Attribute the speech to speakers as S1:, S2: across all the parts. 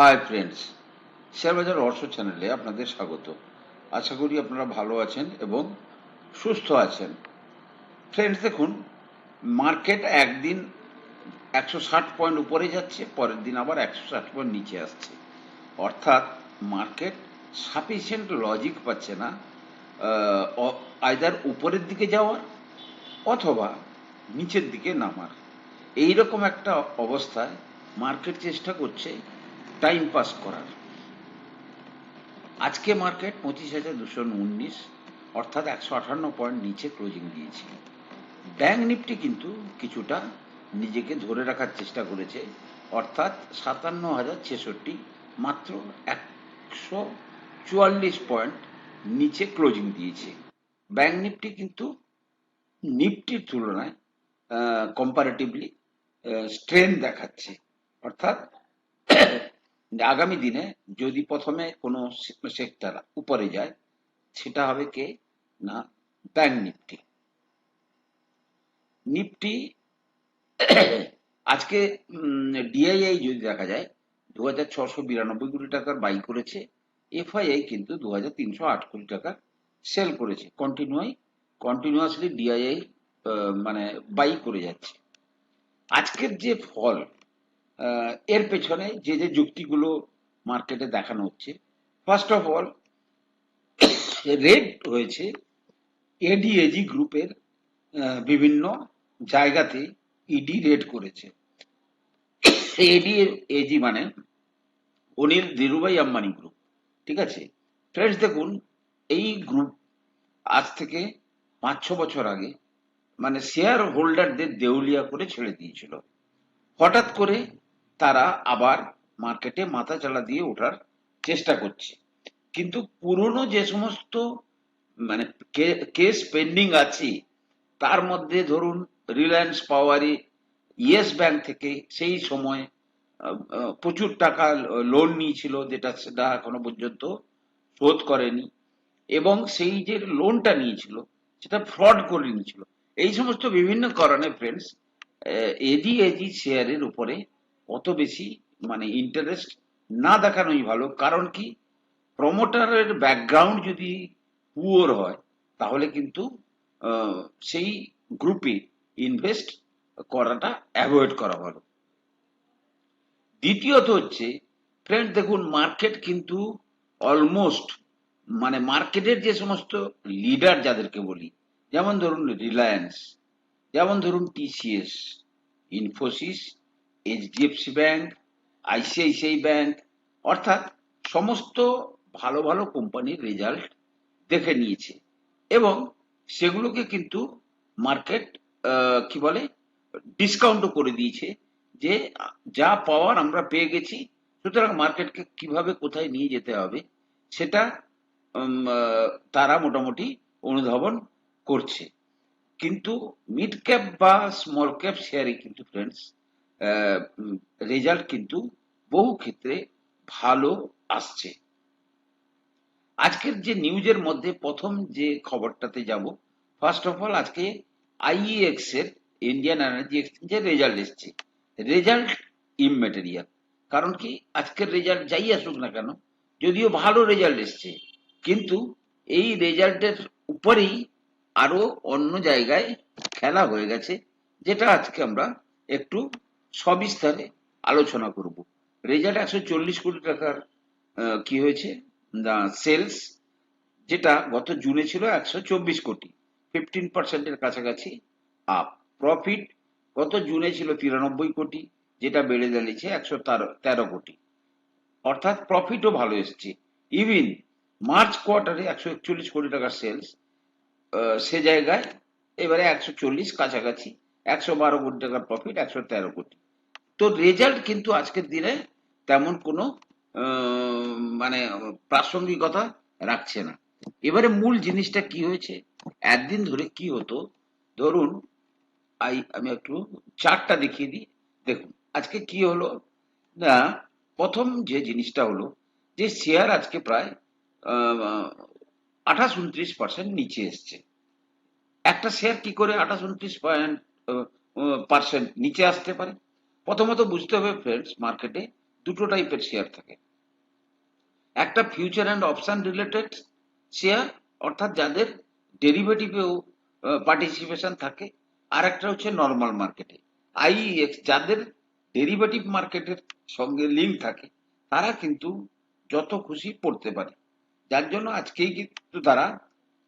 S1: Hi friends শেয়ারবাজার রহস্য চ্যানেলে আপনাদের স্বাগত। আশা করি আপনারা ভালো আছেন এবং সুস্থ আছেন। ফ্রেন্ডস দেখুন মার্কেট একদিন একশো ষাট পয়েন্ট উপরে যাচ্ছে, পরের দিন আবার একশো ষাট পয়েন্ট নিচে আসছে। অর্থাৎ মার্কেট সাফিসিয়েন্ট লজিক পাচ্ছে না আয়দার উপরের দিকে যাওয়ার অথবা নিচের দিকে নামার। এই রকম একটা অবস্থায় মার্কেট চেষ্টা করছে টাইম পাস করার। আজকে মার্কেট পঁচিশ হাজার দুশো উনিশ, অর্থাৎ একশো আঠান্ন পয়েন্ট নিচে ক্লোজিং দিয়েছে। ব্যাংক নিফটি কিন্তু কিছুটা নিজেকে ধরে রাখার চেষ্টা করেছে, অর্থাৎ সাতান্ন হাজার ছেষট্টি মাত্র একশো চুয়াল্লিশ পয়েন্ট নিচে ক্লোজিং দিয়েছে। ব্যাংক নিফটি কিন্তু নিফটির তুলনায় কম্পারেটিভলি স্ট্রেন দেখাচ্ছে, অর্থাৎ আগামী দিনে যদি প্রথমে কোনো সেক্টর উপরে যায়, সেটা হবে কে? না, ব্যাংক নিফটি। নিফটি আজকে ডিআইআই যদি দেখা যায়, দু হাজার ছশো বিরানব্বই কোটি টাকার বাই করেছে, এফআইআই কিন্তু দু হাজার তিনশো আট কোটি টাকার সেল করেছে। কন্টিনিউয়াই কন্টিনিউয়াসলি ডিআইআই মানে বাই করে যাচ্ছে। আজকের যে ফল এর পেছনে যে যে যুক্তিগুলো মার্কেটে দেখানো হচ্ছে ফার্স্ট অফ অল রেড হয়েছে এডিএজি গ্রুপের বিভিন্ন জায়গাতে ইডি রেড করেছে। এডিএজি মানে অনিল ধীরুভাই আম্বানি গ্রুপ ঠিক আছে? ফ্রেন্ডস দেখুন, এই গ্রুপ আজ থেকে পাঁচ ছ বছর আগে মানে শেয়ার হোল্ডারদের দেউলিয়া করে ছেড়ে দিয়েছিল। হঠাৎ করে তারা আবার মার্কেটে মাথা চালা দিয়ে ওঠার চেষ্টা করছে। কিন্তু পুরনো যে সমস্ত মানে কেস পেন্ডিং আছে, তার মধ্যে ধরুন রিলায়েন্স পাওয়ারে ইয়েস ব্যাংক থেকে সেই সময় প্রচুর টাকা লোন নিয়েছিল যেটা সেটা এখনও পর্যন্ত শোধ করেনি। এবং সেই যে লোনটা নিয়েছিল, সেটা ফ্রড করে নিয়েছিল। এই সমস্ত বিভিন্ন কারণে ফ্রেন্ডস এডি এজি শেয়ারের উপরে অত বেশি মানে ইন্টারেস্ট না দেখানোই ভালো। কারণ কি? প্রমোটারের ব্যাকগ্রাউন্ড যদি পুয়ার হয়, তাহলে কিন্তু সেই গ্রুপে ইনভেস্ট করাটা অ্যাভয়েড করা ভালো। দ্বিতীয়ত হচ্ছে ফ্রেন্ড দেখুন মার্কেট কিন্তু অলমোস্ট মানে মার্কেটের যে সমস্ত লিডার যাদেরকে বলি, যেমন ধরুন রিলায়েন্স যেমন ধরুন TCS Infosys HDFC bank ICICI bank অর্থাৎ সমস্ত ভালো ভালো কোম্পানির রেজাল্ট দেখে নিয়েছে। এবং সেগুলোকে কিন্তু মার্কেট কি বলে ডিসকাউন্টও করে দিয়েছে যে, যা পাওয়ার আমরা পেয়ে গেছি, সুতরাং মার্কেটকে কীভাবে কোথায় নিয়ে যেতে হবে, সেটা তারা মোটামুটি অনুধাবন করছে। কিন্তু মিড ক্যাপ বা স্মল ক্যাপ শেয়ারে কিন্তু ফ্রেন্ডস রেজাল্ট কিন্তু বহু ক্ষেত্রে ভালো আসছে। আজকের যে নিউজের মধ্যে প্রথম যে খবরটাতে যাব ফার্স্ট অফ অল আজকে আইইএক্স এর ইন্ডিয়ান এনার্জি এক্সচেঞ্জের রেজাল্ট এসছে। রেজাল্ট ইমমেটেরিয়াল কারণ কি? আজকের রেজাল্ট যাই আসুক না কেন, যদিও ভালো রেজাল্ট এসছে, কিন্তু এই রেজাল্টের উপরেই আরও অন্য জায়গায় খেলা হয়ে গেছে, যেটা আজকে আমরা একটু সবিস্তারে আলোচনা করব। রেজাল্ট একশো চল্লিশ কোটি টাকার কি হয়েছে? সেলস, যেটা গত জুনে ছিল একশো চব্বিশ কোটি। ফিফটিন পার্সেন্টের কাছাকাছি আপ। প্রফিট গত জুনে ছিল তিরানব্বই কোটি, যেটা বেড়ে দাঁড়িয়েছে একশো তেরো কোটি। অর্থাৎ প্রফিটও ভালো এসছে। ইভিন মার্চ কোয়ার্টারে একশো একচল্লিশ কোটি টাকার সেলস সে জায়গায় এবারে একশো চল্লিশ কাছাকাছি, একশো বারো কোটি টাকার প্রফিট, একশো তেরো কোটি। তো রেজাল্ট কিন্তু আজকের দিনে তেমন কোনো মানে প্রাসঙ্গিকতা রাখছে না। এবারে মূল জিনিসটা কি হয়েছে? একদিন ধরে কি হতো? ধরুন, আই, আমি একটু চারটা দেখিয়ে দিই। দেখুন, আজকে কি হলো? না, প্রথম যে জিনিসটা হলো যে শেয়ার আজকে প্রায় আঠাশ উনত্রিশ পার্সেন্ট নিচে এসছে। একটা শেয়ার কি করে আঠাশ উনত্রিশ পয়েন্ট পার্সেন্ট নিচে আসতে পারে? প্রথমত বুঝতে হবে ফ্রেন্ডস মার্কেটে দুটো টাইপের শেয়ার থাকে। একটা future and option related share অর্থাৎ যাদের ডেরিভেটিভেও পার্টিসিপেশন থাকে, আর একটা হচ্ছে নর্মাল মার্কেটে আইএক্স যাদের ডেরিভেটিভ মার্কেটের সঙ্গে লিঙ্ক থাকে, তারা কিন্তু যত খুশি পড়তে পারে। যার জন্য আজকেই কিন্তু তারা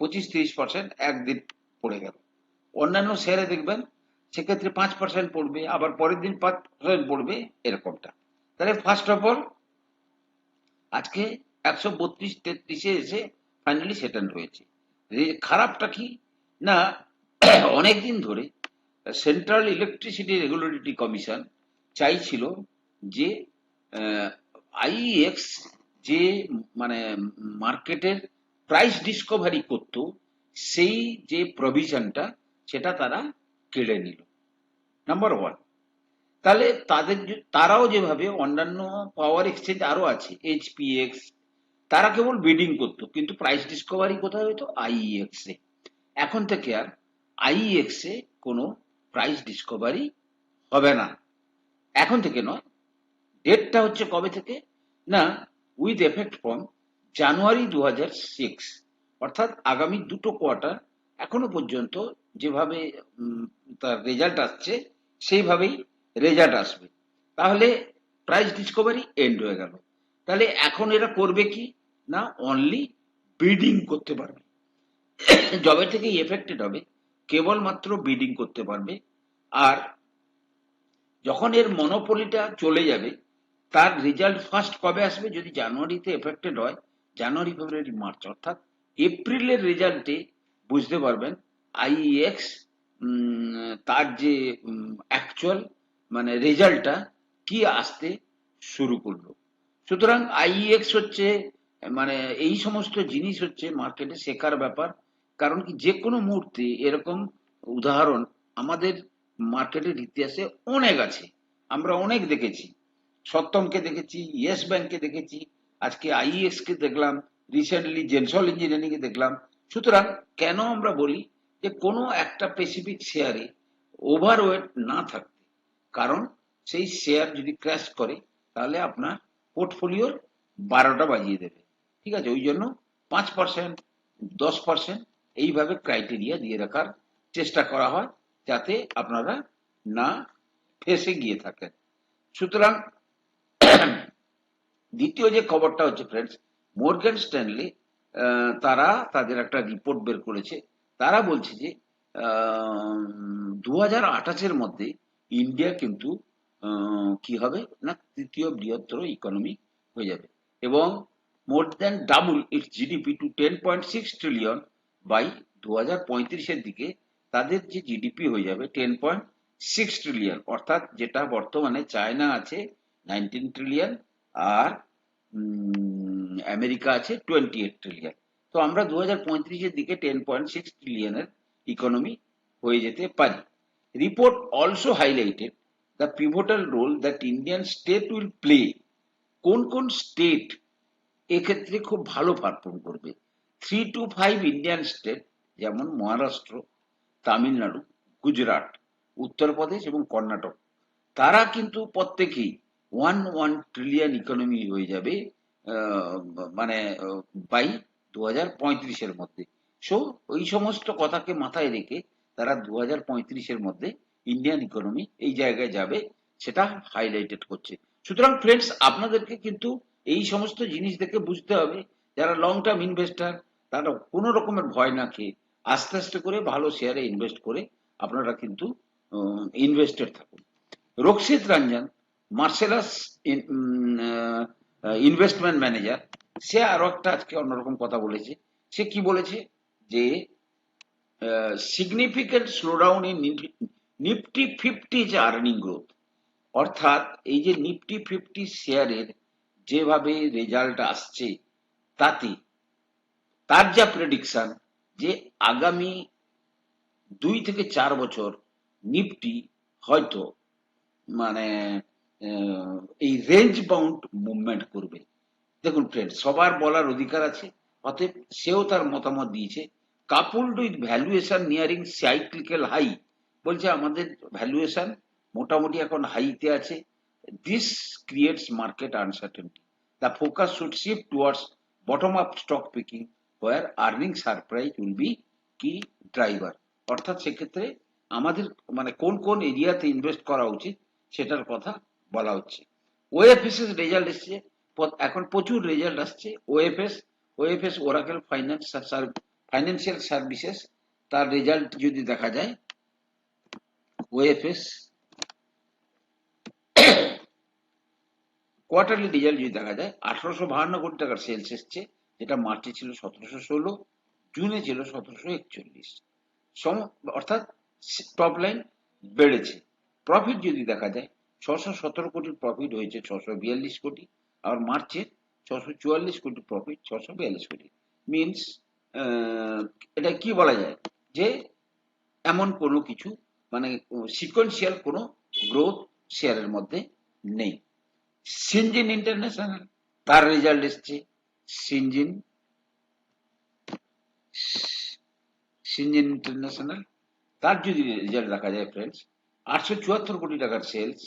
S1: পঁচিশ তিরিশ পার্সেন্ট একদিন পড়ে গেল। অন্যান্য শেয়ারে দেখবেন সেক্ষেত্রে পাঁচ পার্সেন্ট পড়বে, আবার পরের দিন পাঁচ পার্সেন্ট পড়বে, এরকমটা। তাহলে ফার্স্ট অফ অল আজকে একশো বত্রিশ তেত্রিশে এসে ফাইনালি সেটেল হয়েছে। খারাপটা কি? না, অনেকদিন ধরে সেন্ট্রাল ইলেকট্রিসিটি রেগুলেটরি কমিশন চাইছিল যে আইএক্স যে মানে মার্কেটের প্রাইস ডিসকভারি করত, সেই যে প্রভিশনটা সেটা তারা কেড়ে নিল। নাম্বার ওয়ান তাহলে তাদের তারাও যেভাবে অন্যান্য পাওয়ার এক্সচেঞ্জ আরও আছে এইচপিএক্স তারা কেবল বিডিং করতো, কিন্তু প্রাইস ডিসকভারি কোথায় হতো আইএক্স এ। এখন থেকে আর আইএক্স এ কোনো প্রাইস ডিসকভারি হবে না। এখন থেকে নয় ডেটটা হচ্ছে কবে থেকে? না উইথ এফেক্ট ফ্রম জানুয়ারি দু অর্থাৎ আগামী দুটো কোয়ার্টার এখনও পর্যন্ত যেভাবে তার রেজাল্ট আসছে সেইভাবেই রেজাল্ট আসবে। তাহলে প্রাইস ডিসকভারি এন্ড হয়ে গেল। তাহলে এখন এরা করবে কি? না অনলি বিডিং করতে পারবে। জবে থেকে এফেক্টেড হবে, কেবলমাত্র বিডিং করতে পারবে। আর যখন এর মনোপলিটা চলে যাবে, তার রেজাল্ট ফার্স্ট কবে আসবে যদি জানুয়ারিতে এফেক্টেড হয়? জানুয়ারি, ফেব্রুয়ারি, মার্চ, অর্থাৎ এপ্রিলের রেজাল্টে বুঝতে পারবেন আইএক্স তার যে অ্যাকচুয়াল মানে রেজাল্টটা কি আসতে শুরু করল। সুতরাং আইএক্স হচ্ছে মানে এই সমস্ত জিনিস হচ্ছে মার্কেটে শেখার ব্যাপার। কারণ কি যে কোনো মুহূর্তে এরকম উদাহরণ আমাদের মার্কেটের ইতিহাসে অনেক আছে। আমরা অনেক দেখেছি। সত্যমকে দেখেছি, ইয়েস ব্যাংকে দেখেছি, আজকে আইএস কে দেখলাম রিসেন্টলি জেনসল ইঞ্জিনিয়ারিং এ দেখলাম। সুতরাং কেন আমরা বলি যে কোনো একটা স্পেসিফিক শেয়ারে ওভারওয়েট না থাকতে। কারণ সেই শেয়ার যদি ক্র্যাশ করে, তাহলে আপনার পোর্টফোলিওর বারোটা বাজিয়ে দেবে। ঠিক আছে? ওই জন্য পাঁচ পার্সেন্ট দশ পার্সেন্ট এইভাবে ক্রাইটেরিয়া দিয়ে রাখার চেষ্টা করা হয়, যাতে আপনারা না ফেসে গিয়ে থাকেন। সুতরাং দ্বিতীয় যে খবরটা হচ্ছে ফ্রেন্ডস মর্গান স্ট্যানলি তারা তাদের একটা রিপোর্ট বের করেছে। তারা বলছে যে দু হাজার আঠাশের মধ্যে ইন্ডিয়া কিন্তু কি হবে না, তৃতীয় বৃহত্তর ইকোনমি হয়ে যাবে। এবং more than double it's GDP to ten point six trillion by দু হাজার পঁয়ত্রিশের দিকে তাদের যে জিডিপি হয়ে যাবে টেন পয়েন্ট সিক্স ট্রিলিয়ন অর্থাৎ যেটা বর্তমানে চায়না আছে নাইনটিন ট্রিলিয়ন আর আমেরিকা আছে টোয়েন্টি এইট ট্রিলিয়ন তো আমরা দু হাজার দিকে টেন পয়েন্ট সিক্স ট্রিলিয়নের ইকোনমি হয়ে যেতে পারি। Report also highlighted the pivotal role that Indian state will play কোন কোন স্টেট এক্ষেত্রে খুব ভালো পারফর্ম করবে? Three two five Indian state যেমন মহারাষ্ট্র, তামিলনাড়ু, গুজরাট, উত্তরপ্রদেশ এবং কর্ণাটক, তারা কিন্তু প্রত্যেকেই ওয়ান ওয়ান ট্রিলিয়ন ইকোনমি হয়ে যাবে মানে বাই দু হাজার পঁয়ত্রিশের মধ্যে। সো ওই সমস্ত কথাকে মাথায় রেখে তারা দু হাজার পঁয়ত্রিশের মধ্যে ইন্ডিয়ান ইকোনমি এই জায়গায় যাবে, সেটা হাইলাইটেড করছে। সুতরাং ফ্রেন্ডস আপনাদেরকে কিন্তু এই সমস্ত জিনিস দেখে বুঝতে হবে, যারা লং টার্ম ইনভেস্টার তারা কোনো রকমের ভয় না খেয়ে আস্তে আস্তে করে ভালো শেয়ারে ইনভেস্ট করে আপনারা কিন্তু ইনভেস্টেড থাকুন। Rakshit Ranjan Marcellus investment manager সে আরও একটা আজকে অন্যরকম কথা বলেছে। সে কি বলেছে? যে significant slowdown in Nifty fifty যে আর্নিং গ্রোথ অর্থাৎ এই যে নিফটি ফিফটি শেয়ারের যেভাবে রেজাল্ট আসছে, তাতে তার যা প্রেডিকশন যে আগামী দুই থেকে চার বছর নিফটি হয়তো মানে এই রেঞ্জ বাউন্ড মুভমেন্ট করবে। দেখুন ফ্রেন্ড সবার বলার অধিকার আছে, অতএব সেও তার মতামত দিয়েছে। Coupled with valuation nearing cyclical high বলছে আমাদের ভ্যালুয়েশন মোটামুটি এখন হাইতে আছে। This creates market uncertainty. The focus should shift towards bottom up stock picking, where earning surprise will be key driver অর্থাৎ সেক্ষেত্রে আমাদের মানে কোন কোন এরিয়াতে ইনভেস্ট করা উচিত, সেটার কথা বলা হচ্ছে। ওএফএস এর রেজাল্ট এসছে এখন প্রচুর রেজাল্ট আসছে। OFS OFS Oracle finance financial services তার রেজাল্ট যদি দেখা যায় ওএফএস কোয়ার্টারলি রেজাল্ট যদি দেখা যায়, আঠারোশো বাহান্ন কোটি টাকার সেলস এসছে, যেটা মার্চে ছিল সতেরোশো ষোলো, জুনে ছিল সতেরোশো একচল্লিশ। সম, অর্থাৎ টপ লাইন বেড়েছে। প্রফিট যদি দেখা যায়, ছশো সতেরো কোটির প্রফিট হয়েছে, ছশো বিয়াল্লিশ কোটি। আর মার্চে ছশো চুয়াল্লিশ কোটি প্রফিট ছশো বিয়াল্লিশ কোটি। মিনস এটা কি বলা যায়? যে এমন কোনো কিছু মানে সিকোয়েন্সিয়াল কোনো গ্রোথ শেয়ারের মধ্যে নেই। সিনজিন ইন্টারন্যাশনাল তার রেজাল্ট এসছে। সিনজিন সিনজিন ইন্টারন্যাশনাল তার যদি রেজাল্ট দেখা যায় ফ্রেন্ডস আটশো চুয়াত্তর কোটি টাকার সেলস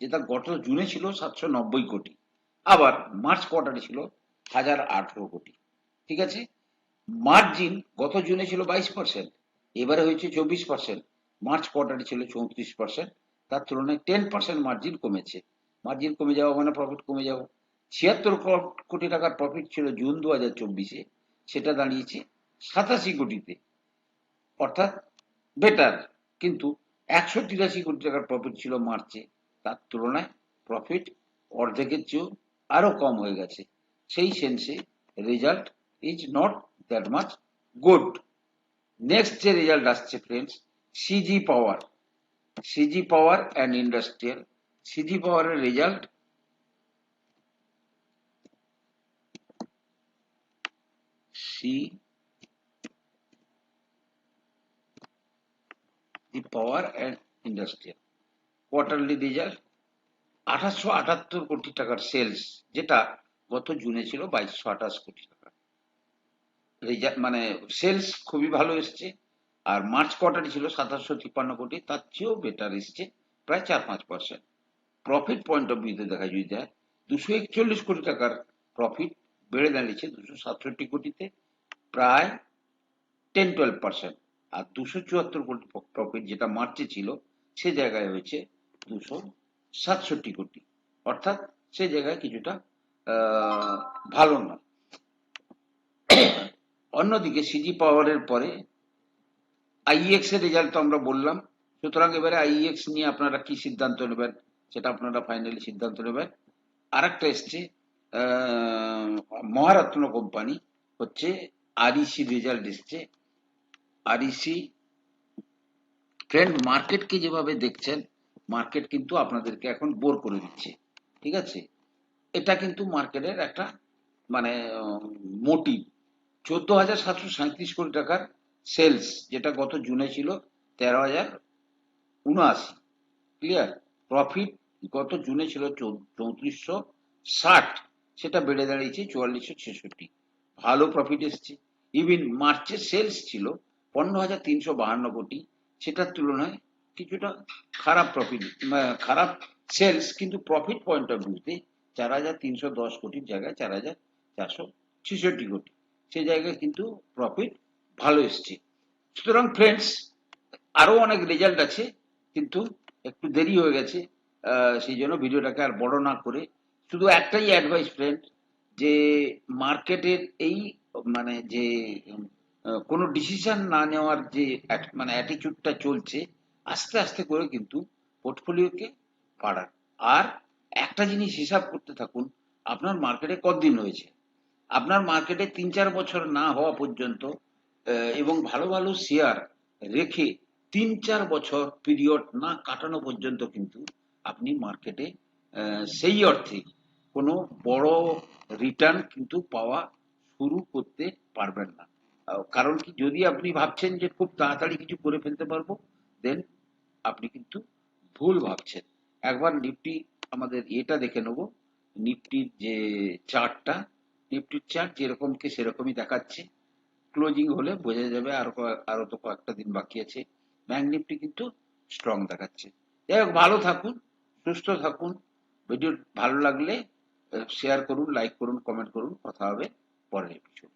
S1: যেটা গত জুনে ছিল সাতশো নব্বই কোটি। আবার মার্চ কোয়ার্টারে ছিল হাজার আঠেরো কোটি। ঠিক আছে? মার্জিন গত জুনে ছিল বাইশ পার্সেন্ট এবারে হয়েছে চব্বিশ পার্সেন্ট মার্চ কোয়ার্টারে ছিল চৌত্রিশ পার্সেন্ট তার তুলনায় টেন পার্সেন্ট মার্জিন কমেছে। মার্জিন কমে যাওয়া মানে প্রফিট কমে যাওয়া। ছিয়াত্তর কোটি টাকার প্রফিট ছিল জুন দু হাজার চব্বিশে, সেটা দাঁড়িয়েছে সাতাশি কোটিতে। অর্থাৎ বেটার কিন্তু একশো তিরাশি কোটি টাকার প্রফিট ছিল মার্চে তার তুলনায় প্রফিট অর্ধেকের চেয়েও আরও কম হয়ে গেছে। সেই সেন্সে result is not that much good next যে রেজাল্ট আসছে friends CG power CG power and industrial CG পাওয়ারের result C power and industrial quarterly result আঠাশশো আটাত্তর কোটি টাকার সেলস যেটা গত জুনে ছিল বাইশশো আঠাশ কোটি টাকা। মানে সেলস খুবই ভালো এসছে, আর মার্চ কোয়ার্টারে ছিল সাতাশশো তিপ্পান্ন কোটি, তার চেয়েও বেটার এসছে প্রায় চার পাঁচ পার্সেন্ট প্রফিট পয়েন্ট অফ ভিউতে দেখা যদি যায় দুশো একচল্লিশ কোটি টাকার প্রফিট বেড়ে দাঁড়িয়েছে দুশো সাতষট্টি কোটিতে, প্রায় টেন টুয়েলভ পার্সেন্ট আর দুশো চুয়াত্তর কোটি প্রফিট যেটা মার্চে ছিল, সে জায়গায় হয়েছে দুশো সাতষট্টি কোটি। অর্থাৎ সে জায়গায় কিছুটা ভালো নয়। অন্যদিকে সিজি পাওয়ারের পরে আইএক্স এর রেজাল্ট তো আমরা বললাম। সুতরাং এবারে আইএক্স নিয়ে আপনারা কি সিদ্ধান্ত নেবেন সেটা আপনারা ফাইনালি সিদ্ধান্ত নেবেন। আর একটা এসছে মহারত্ন কোম্পানি হচ্ছে আরইসি রেজাল্ট এসছে। আরইসি ফ্রেন্ড মার্কেটকে যেভাবে দেখছেন মার্কেট কিন্তু আপনাদেরকে এখন বোর করে দিচ্ছে, ঠিক আছে? এটা কিন্তু মার্কেটের একটা মানে মোটিভ চোদ্দ হাজার সাতশো সাঁত্রিশ কোটি টাকার সেলস যেটা গত জুনে ছিল তেরো হাজার উনআশি। ক্লিয়ার প্রফিট গত জুনে ছিল চৌত্রিশশো ষাট। সেটা বেড়ে দাঁড়িয়েছে চুয়াল্লিশশো ছেষট্টি। ভালো প্রফিট এসছে। ইভিন মার্চের সেলস ছিল পনেরো হাজার তিনশো বাহান্ন কোটি। সেটার তুলনায় কিছুটা খারাপ প্রফিট খারাপ সেলস কিন্তু প্রফিট পয়েন্ট অফ ভিউতে চার হাজার তিনশো দশ কোটির জায়গায় চার হাজার চারশো ছেষট্টি কোটি। সেই জায়গায় কিন্তু প্রফিট ভালো এসছে। সুতরাং ফ্রেন্ডস আরও অনেক রেজাল্ট আছে, কিন্তু একটু দেরি হয়ে গেছে সেই জন্য ভিডিওটাকে আর বড় না করে। শুধু একটাই অ্যাডভাইস ফ্রেন্ড যে মার্কেটের এই মানে যে কোনো ডিসিশন না নেওয়ার যে মানে অ্যাটিটিউডটা চলছে আস্তে আস্তে করে কিন্তু পোর্টফোলিওকে বাড়ান। আর একটা জিনিস হিসাব করতে থাকুন, আপনার মার্কেটে কতদিন হয়েছে আপনার মার্কেটে তিন চার বছর না হওয়া পর্যন্ত এবং ভালো ভালো শেয়ার রেখে তিন চার বছর পিরিয়ড না কাটানো পর্যন্ত কিন্তু আপনি মার্কেটে সেই অর্থে কোনো বড় রিটার্ন কিন্তু পাওয়া শুরু করতে পারবেন না। কারণ কি, যদি আপনি ভাবছেন যে খুব তাড়াতাড়ি কিছু করে ফেলতে পারব দেন, আপনি কিন্তু ভুল ভাবছেন। একবার নিফটি, আমাদের এটা দেখে নেব। নিফটির যে চার্টটা, নিফটির চার্ট যেরকমকে সেরকমই দেখাচ্ছে। ক্লোজিং হলে বোঝা যাবে আরও আরও তো কয়েকটা দিন বাকি আছে। ব্যাংক নিফটি কিন্তু স্ট্রং দেখাচ্ছে। যাই হোক, ভালো থাকুন, সুস্থ থাকুন। ভিডিও ভালো লাগলে শেয়ার করুন, লাইক করুন, কমেন্ট করুন। কথা হবে পরের এপিসোড